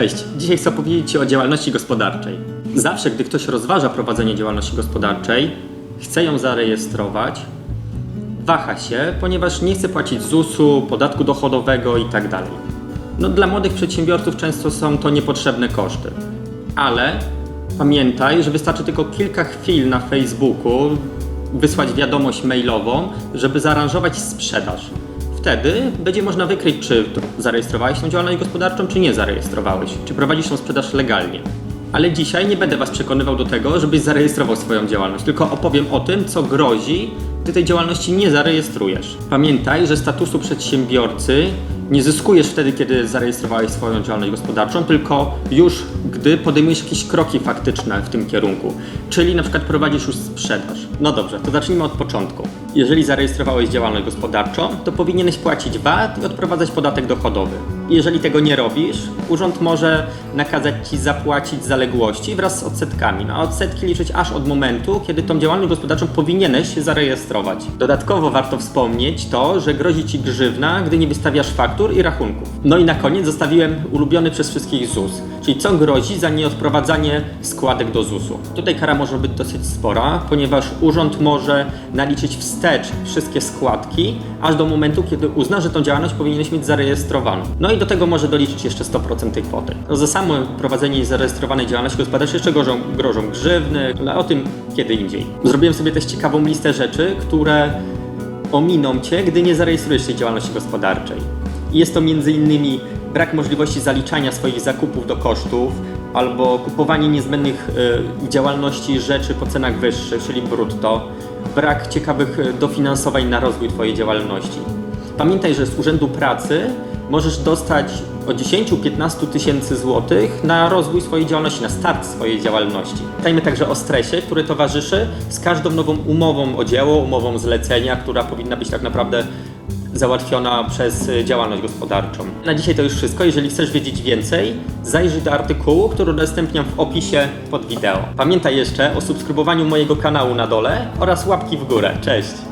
Cześć, dzisiaj chcę opowiedzieć Ci o działalności gospodarczej. Zawsze, gdy ktoś rozważa prowadzenie działalności gospodarczej, chce ją zarejestrować, waha się, ponieważ nie chce płacić ZUS-u, podatku dochodowego itd. No, dla młodych przedsiębiorców często są to niepotrzebne koszty. Ale pamiętaj, że wystarczy tylko kilka chwil na Facebooku wysłać wiadomość mailową, żeby zaaranżować sprzedaż. Wtedy będzie można wykryć, czy zarejestrowałeś tą działalność gospodarczą, czy nie zarejestrowałeś, czy prowadzisz tą sprzedaż legalnie. Ale dzisiaj nie będę Was przekonywał do tego, żebyś zarejestrował swoją działalność, tylko opowiem o tym, co grozi, gdy tej działalności nie zarejestrujesz. Pamiętaj, że statusu przedsiębiorcy nie zyskujesz wtedy, kiedy zarejestrowałeś swoją działalność gospodarczą, tylko już gdy podejmujesz jakieś kroki faktyczne w tym kierunku, czyli na przykład prowadzisz już sprzedaż. No dobrze, to zacznijmy od początku. Jeżeli zarejestrowałeś działalność gospodarczą, to powinieneś płacić VAT i odprowadzać podatek dochodowy. Jeżeli tego nie robisz, urząd może nakazać Ci zapłacić zaległości wraz z odsetkami. No, a odsetki liczyć aż od momentu, kiedy tą działalność gospodarczą powinieneś zarejestrować. Dodatkowo warto wspomnieć to, że grozi Ci grzywna, gdy nie wystawiasz faktur i rachunków. No i na koniec zostawiłem ulubiony przez wszystkich ZUS, czyli co grozi za nieodprowadzanie składek do ZUS-u. Tutaj kara może być dosyć spora, ponieważ urząd może naliczyć wstecz wszystkie składki, aż do momentu, kiedy uzna, że tą działalność powinieneś mieć zarejestrowaną. No i do tego może doliczyć jeszcze 100% tej kwoty. No za samo prowadzenie zarejestrowanej działalności gospodarczej jeszcze grożą, grożą grzywny, ale o tym kiedy indziej. Zrobiłem sobie też ciekawą listę rzeczy, które ominą Cię, gdy nie zarejestrujesz tej działalności gospodarczej. Jest to m.in. brak możliwości zaliczania swoich zakupów do kosztów, albo kupowanie niezbędnych y, działalności rzeczy po cenach wyższych, czyli brutto, brak ciekawych y, dofinansowań na rozwój Twojej działalności. Pamiętaj, że z Urzędu Pracy możesz dostać od 10-15 tysięcy złotych na rozwój swojej działalności, na start swojej działalności. Pamiętajmy także o stresie, który towarzyszy z każdą nową umową o dzieło, umową zlecenia, która powinna być tak naprawdę załatwiona przez działalność gospodarczą. Na dzisiaj to już wszystko. Jeżeli chcesz wiedzieć więcej, zajrzyj do artykułu, który udostępniam w opisie pod wideo. Pamiętaj jeszcze o subskrybowaniu mojego kanału na dole oraz łapki w górę. Cześć!